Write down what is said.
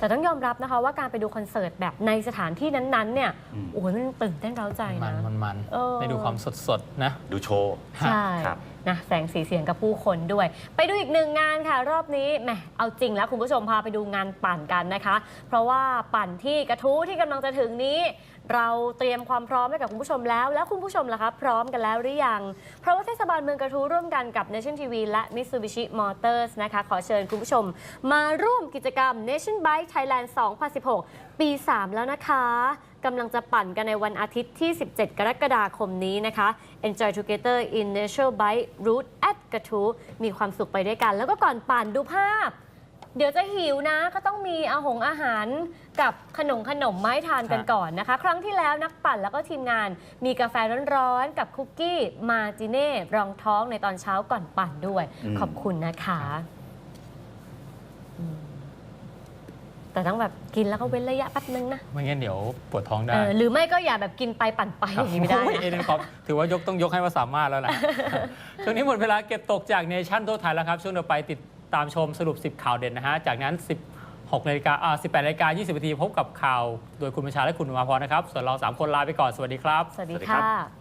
แต่ต้องยอมรับนะคะว่าการไปดูคอนเสิร์ตแบบในสถานที่นั้นๆเนี่ยอืมโอ้ยมันตื่นเต้นเร้าใจมันะนมันมันเออ ได้ดูความสดสดๆนะ ดูโชว์ ใช่ ครับนะแสงสีเสียงกับผู้คนด้วย ไปดูอีกหนึ่งงานค่ะ รอบนี้แหมเอาจริงแล้วคุณผู้ชมพาไปดูงานปั่นกันนะคะ เพราะว่าปั่นที่กระทู้ที่กำลังจะถึงนี้ เราเตรียมความพร้อมให้กับคุณผู้ชมแล้ว แล้วคุณผู้ชมล่ะคะพร้อมกันแล้วหรือยัง เพราะว่าเทศบาลเมืองกระทู้ร่วมกันกับ Nation TV และ Mitsubishi Motors นะคะ ขอเชิญคุณผู้ชม มาร่วมกิจกรรม Nation Bike Thailand 2016 ปี 3 แล้วนะคะ กำลังจะปั่นกันในวันอาทิตย์ที่ 17 กรกฎาคมนี้นะคะ Enjoy Together in Natural Bike Route at กระทู้มีความสุขไปด้วยกัน แล้วก็ก่อนปั่นดูภาพ เดี๋ยวจะหิวนะ ก็ต้องมีอาหงอาหารกับขนมขนมไม้ทานกันฮะก่อนนะคะ ครั้งที่แล้วนักปั่นแล้วก็ทีมงาน มีกาแฟร้อนๆ กับคุกกี้มาจิเน่รองท้องในตอนเช้าก่อนปั่นด้วย ขอบคุณนะคะ อืม แต่ต้องแบบกินแล้วก็เว้นระยะแป๊บนึงนะไม่งั้นเดี๋ยวปวดท้องได้เออหรือไม่ก็อย่าแบบกินไปปั่นไปอย่างนี้ไม่ได้โอ้ยนะ เอเดนครับถือว่ายกต้องยกให้ว่าสามารถแล้วนะช่วงนี้หมดเวลาเก็บตกจากเนชั่นทั่วไทยแล้วครับ ช่วงต่อไปติดตามชมสรุป 10 ข่าวเด่นนะฮะ จากนั้น 16นาฬิกาอ่า18นาฬิกา20นาทีพบกับข่าว โดยคุณบัญชาและคุณอุมาพรนะครับ ส่วนเรา 3 คนลาไปก่อนสวัสดีครับ สวัสดีสวัสดีครัค่ะ บ